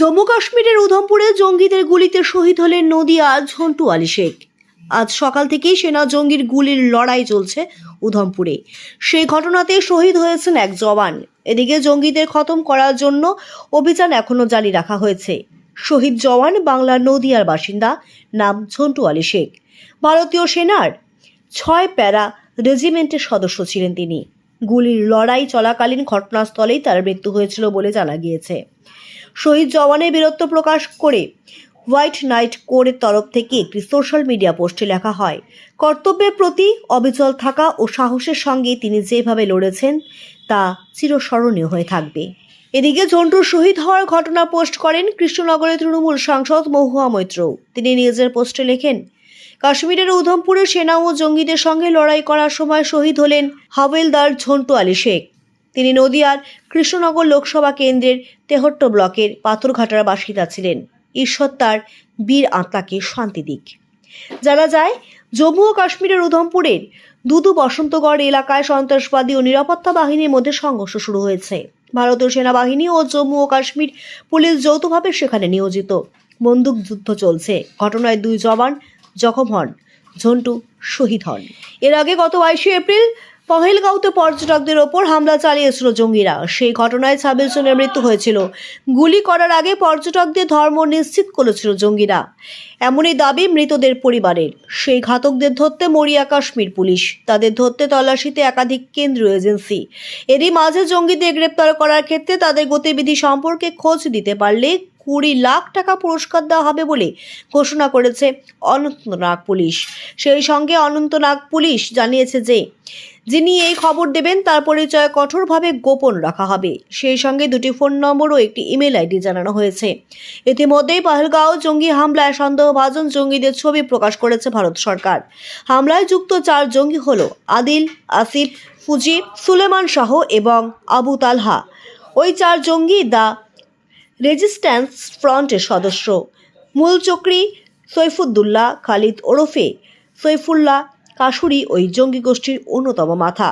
জম্মু কাশ্মীরের উধমপুরে জঙ্গিদের গুলিতে শহীদ হলেন নদিয়া ঝন্টু আলী শেখ। আজ সকাল থেকেই সেনা জঙ্গির গুলির লড়াই চলছে উধমপুরে। সেই ঘটনাতে শহীদ হয়েছেন এক জওয়ান। এদিকে জঙ্গিদের খতম করার জন্য অভিযান এখনও জারি রাখা হয়েছে। শহীদ জওয়ান বাংলার নদিয়ার বাসিন্দা, নাম ঝন্টু আলী শেখ। ভারতীয় সেনার ছয় প্যারা রেজিমেন্টের সদস্য ছিলেন তিনি। গুলির লড়াই চলাকালীন ঘটনাস্থলেই তার মৃত্যু হয়েছিল বলে জানা গিয়েছে। শহীদ জওয়ানের বীরত্ব প্রকাশ করে হোয়াইট নাইট কোরের তরফ থেকে একটি সোশ্যাল মিডিয়া পোস্টে লেখা হয়, কর্তব্যের প্রতি অবিচল থাকা ও সাহসের সঙ্গে তিনি যেভাবে লড়েছেন, তা চিরস্মরণীয় হয়ে থাকবে। এদিকে ঝন্টুর শহীদ হওয়ার ঘটনা পোস্ট করেন কৃষ্ণনগরের তৃণমূল সাংসদ মহুয়া মৈত্র। তিনি নিজের পোস্টে লেখেন, কাশ্মীরের উধমপুরে সেনা ও জঙ্গিদের সঙ্গে লড়াই করার সময় শহীদ হলেন হাওয়েলদার ঝন্টু আলী শেখ। তিনি নদিয়ার কৃষ্ণনগর লোকসভা কেন্দ্রের তেহট্ট ব্লকের পাথরঘাটার বাসিন্দা ছিলেন। ঈশ্বর তার বীর আত্মাকে শান্তি দিক। জানা যায়, জম্মু ও কাশ্মীরের উধমপুরের দুদু বসন্তগড় এলাকায় সন্ত্রাসবাদী ও নিরাপত্তা বাহিনীর মধ্যে সংঘর্ষ শুরু হয়েছে। ভারতীয় সেনাবাহিনী ও জম্মু ও কাশ্মীর পুলিশ যৌথভাবে সেখানে নিয়োজিত। বন্দুক যুদ্ধ চলছে। ঘটনায় দুই জওয়ান জখম হন। ঝন্টু শহীদ হন। এর আগে গত বাইশে এপ্রিল পহেলগাঁওতে পর্যটকদের ওপর হামলা চালিয়েছিল জঙ্গিরা। সেই ঘটনায় ছাব্বিশ জনের মৃত্যু হয়েছিল। গুলি করার আগে পর্যটকদের ধর্ম নিশ্চিত করেছিল জঙ্গিরা। এমনই দাবি মৃতদের পরিবারের সেই ঘাতকদের ধরতে মরিয়া কাশ্মীর পুলিশ। তাদের ধরতে তল্লাশিতে একাধিক কেন্দ্রীয় এজেন্সি। এরই মাঝে জঙ্গিদের গ্রেপ্তার করার ক্ষেত্রে তাদের গতিবিধি সম্পর্কে খোঁজ দিতে পারলে কুড়ি লাখ টাকা পুরস্কার দেওয়া হবে বলে ঘোষণা করেছে অনন্তনাগ পুলিশ। সেই সঙ্গে অনন্তনাগ পুলিশ জানিয়েছে যে, যিনি এই খবর দেবেন, তার পরিচয় কঠোরভাবে গোপন রাখা হবে। সেই সঙ্গে দুটি ফোন নম্বর ও একটি ইমেল আইডি জানানো হয়েছে। ইতিমধ্যেই পাহেলগাঁও জঙ্গি হামলায় সন্দেহভাজন জঙ্গিদের ছবি প্রকাশ করেছে ভারত সরকার। হামলায় যুক্ত চার জঙ্গি হল আদিল, আসিফ ফুজি সুলেমান শাহ এবং আবু তালহা। ওই চার জঙ্গি দা রেজিস্ট্যান্স ফ্রন্টের সদস্য। মূল চক্রী সৈফুদ্দুল্লাহ খালিদ ওরফে সৈফুল্লাহ কাশুরি ওই জঙ্গি গোষ্ঠীর অন্যতম মাথা।